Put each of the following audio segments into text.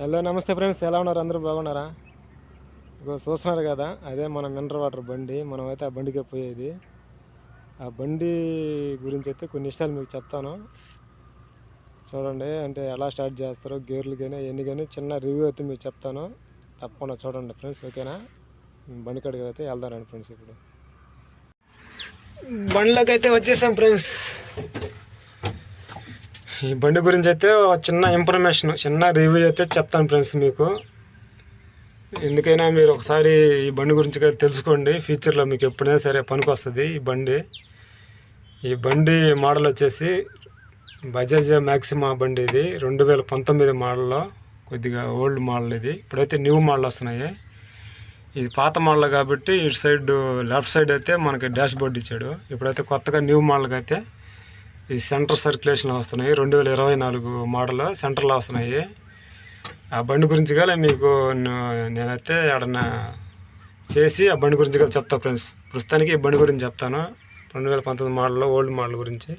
Hello నమస్తే friends. ఎలా ఉన్నారు? అందరూ బాగున్నారా? ఇగో చూస్తున్నారు కదా అదే మన మినరల్ వాటర్ బండి. మనమైతే ఆ బండికే పోయేది. ఆ బండి గురించి అయితే కొన్ని విషయాలు మీకు చెప్తాను. చూడండి అంటే ఎలా స్టార్ట్ చేస్తారో గేర్లు కానీ ఎన్ని కానీ చిన్న రివ్యూ అయితే మీకు చెప్తాను. తప్పకుండా చూడండి ఫ్రెండ్స్ ఓకేనా? బండి కాడికి అయితే వెళ్దారండి ఫ్రెండ్స్ ఇప్పుడు. బండిలోకి అయితే వచ్చేసాం ఫ్రెండ్స్. ఈ బండి గురించి అయితే చిన్న ఇన్ఫర్మేషన్ చిన్న రివ్యూ అయితే చెప్తాను ఫ్రెండ్స్ మీకు. ఎందుకైనా మీరు ఒకసారి ఈ బండి గురించి తెలుసుకోండి. ఫ్యూచర్లో మీకు ఎప్పుడైనా సరే పనికి వస్తుంది ఈ బండి. ఈ బండి మోడల్ వచ్చేసి బజాజ్ మ్యాక్సిమా బండి ఇది. రెండు వేల పంతొమ్మిది మోడల్లో కొద్దిగా ఓల్డ్ మోడల్ ఇది. ఇప్పుడైతే న్యూ మోడల్ వస్తున్నాయి. ఇది పాత మోడల్ కాబట్టి ఇటు సైడ్ లెఫ్ట్ సైడ్ అయితే మనకి డాష్ బోర్డ్ ఇచ్చాడు. ఇప్పుడైతే కొత్తగా న్యూ మోడల్కి అయితే ఈ సెంటర్ సర్క్యులేషన్లో వస్తున్నాయి. రెండు వేల ఇరవై నాలుగు మోడల్ సెంటర్లో వస్తున్నాయి. ఆ బండి గురించి కానీ మీకు నేనైతే ఎడన్నా చేసి ఆ బండి గురించి కూడా చెప్తా ఫ్రెండ్స్. ప్రస్తుతానికి ఈ బండి గురించి చెప్తాను. రెండు వేల పంతొమ్మిది మోడల్లో ఓల్డ్ మోడల్ గురించి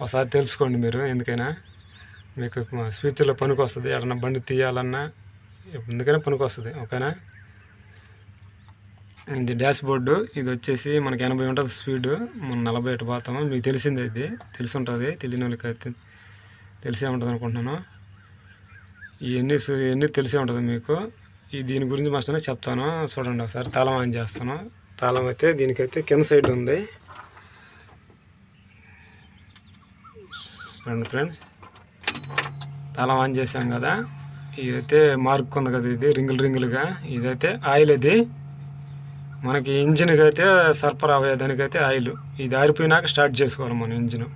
ఒకసారి తెలుసుకోండి మీరు ఎందుకైనా. మీకు ఫ్యూచర్లో పనికి వస్తుంది ఎడన్నా బండి తీయాలన్నా ఎందుకైనా పనికి వస్తుంది ఓకేనా? ఇది డాష్ బోర్డు ఇది వచ్చేసి మనకి ఎనభై ఉంటుంది స్పీడ్. మనం నలభై ఎటు పోతాము. మీకు తెలిసింది ఇది. తెలిసి ఉంటుంది తెలియని వాళ్ళకి అయితే తెలిసే ఉంటుంది అనుకుంటున్నాను. ఇవన్నీ ఇవన్నీ తెలిసే ఉంటుంది మీకు. ఈ దీని గురించి మాత్రమే చెప్తాను. చూడండి ఒకసారి. తాళం ఆన్ చేస్తాను. తాళం అయితే దీనికైతే కింద సైడ్ ఉంది. చూడండి ఫ్రెండ్స్. తాళం ఆన్ చేసాం కదా. ఇదైతే మార్క్ ఉంది కదా ఇది. రింగులు రింగులుగా. ఇదైతే ఆయిల్ అది మనకి ఇంజిన్కి అయితే సరఫరా అయ్యేదానికైతే ఆయిల్. ఇది ఆరిపోయినాక స్టార్ట్ చేసుకోవాలి మనం ఇంజిన్.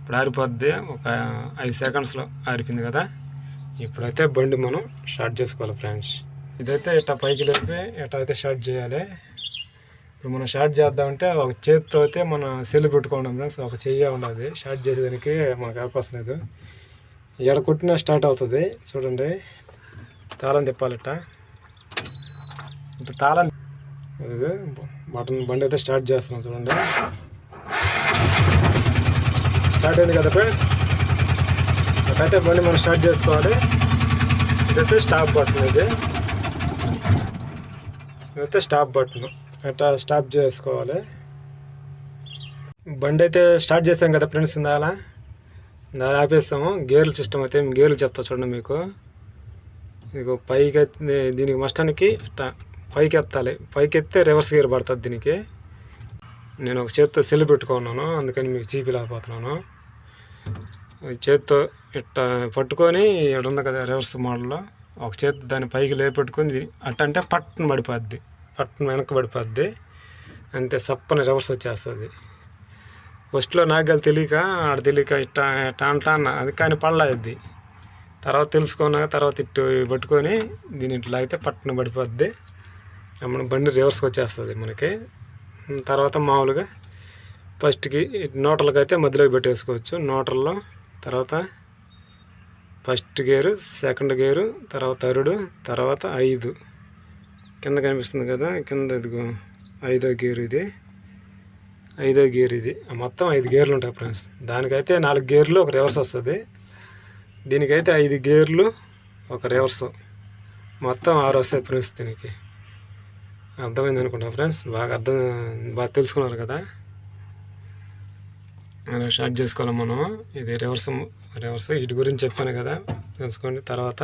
ఇప్పుడు ఆరిపోద్ది ఒక ఐదు సెకండ్స్లో ఆరిపోయింది కదా. ఇప్పుడైతే బండి మనం స్టార్ట్ చేసుకోవాలి ఫ్రెండ్స్. ఇదైతే ఇట్లా పైకి లేపి ఇట్లా అయితే స్టార్ట్ చేయాలి. ఇప్పుడు మనం స్టార్ట్ చేద్దామంటే ఒక చేతితో అయితే మన సెల్ పెట్టుకోవడం ఫ్రెండ్స్ ఒక చెయ్యి ఉండదు స్టార్ట్ చేసేదానికి మనకు అవకాశం లేదు. ఎడ కొట్టినా స్టార్ట్ అవుతుంది. చూడండి. తాళం తిప్పాలి ఇట్ట ఇట్లా తాళం ఇది. బటన్ బండి అయితే స్టార్ట్ చేస్తున్నాం చూడండి. స్టార్ట్ అయింది కదా ఫ్రెండ్స్? అట్లయితే బండి మనం స్టార్ట్ చేసుకోవాలి. ఇదైతే స్టాప్ బటన్ ఇది. ఇదైతే స్టాప్ బటన్. అట్లా స్టాప్ చేసుకోవాలి. బండి అయితే స్టార్ట్ చేసాం కదా ఫ్రెండ్స్ ఇందాల దాని ఆపేస్తాము గేర్ల సిస్టమ్ అయితే గేర్లు చెప్తా చూడండి మీకు. ఇదిగో పైకి దీనికి మస్టానికి అట్లా పైకి ఎత్తాలి పైకి ఎత్తే రివర్స్ గేర్ పడుతుంది దీనికి. నేను ఒక చేత్తో సెల్ పెట్టుకున్నాను అందుకని మీకు చీపిలేకపోతున్నాను చేత్తో ఇట్ట పట్టుకొని ఇక్కడ ఉంది కదా రివర్స్ మోడల్లో ఒక చేతి దాన్ని పైకి లేపెట్టుకొని అట్ట అంటే పట్టున పడిపోద్ది. పట్టున వెనక్కి పడిపోద్ది. అంతే సప్పని రివర్స్ వచ్చేస్తుంది. ఫస్ట్లో నాకు తెలియక ఆడ తెలియక ఇట్ట టాన్ అంటా అన్న అది కానీ పడలేదు. తర్వాత తెలుసుకున్నాక తర్వాత ఇట్టు పట్టుకొని దీని ఇట్లా అయితే పట్టున పడిపోద్ది. మన బండి రివర్స్కి వచ్చేస్తుంది మనకి. తర్వాత మామూలుగా ఫస్ట్కి నోటర్లకు అయితే మధ్యలోకి పెట్టేసుకోవచ్చు. నోటర్లో తర్వాత ఫస్ట్ గేరు సెకండ్ గేరు తర్వాత థర్డ్ తర్వాత ఐదు. కింద కనిపిస్తుంది కదా కింద ఇదిగో ఐదో గేరు ఇది. ఐదో గేర్ ఇది. ఆ మొత్తం ఐదు గేర్లు ఉంటాయి ఫ్రెండ్స్. దానికైతే నాలుగు గేర్లు ఒక రివర్స్ వస్తుంది. దీనికైతే ఐదు గేర్లు ఒక రివర్స్. మొత్తం ఆరు వస్తాయి ఫ్రెండ్స్ దీనికి. అర్థమైంది అనుకుంటా ఫ్రెండ్స్ బాగా అర్థం బాగా తెలుసుకున్నారు కదా? అలా స్టార్ట్ చేసుకోవాలి మనం. ఇది రివర్స్ రివర్స్ వీటి గురించి చెప్పాను కదా తెలుసుకోండి. తర్వాత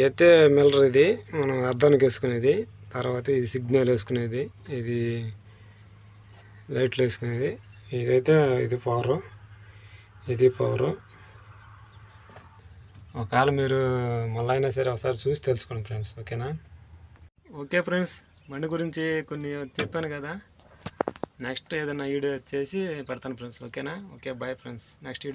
అయితే మిల్లర్ ఇది మనం అర్థానికి వేసుకునేది తర్వాత ఇది సిగ్నల్ వేసుకునేది ఇది లైట్లు వేసుకునేది. ఇదైతే ఇది పవరు ఇది పవరు ఒకవేళ మీరు మళ్ళీ అయినా సరే ఒకసారి చూసి తెలుసుకోండి ఫ్రెండ్స్ ఓకేనా? ఓకే ఫ్రెండ్స్ బండి గురించి కొన్ని చెప్పాను కదా. నెక్స్ట్ ఏదైనా వీడియో చేసి పెడతాను ఫ్రెండ్స్ ఓకేనా? Okay bye friends. Next video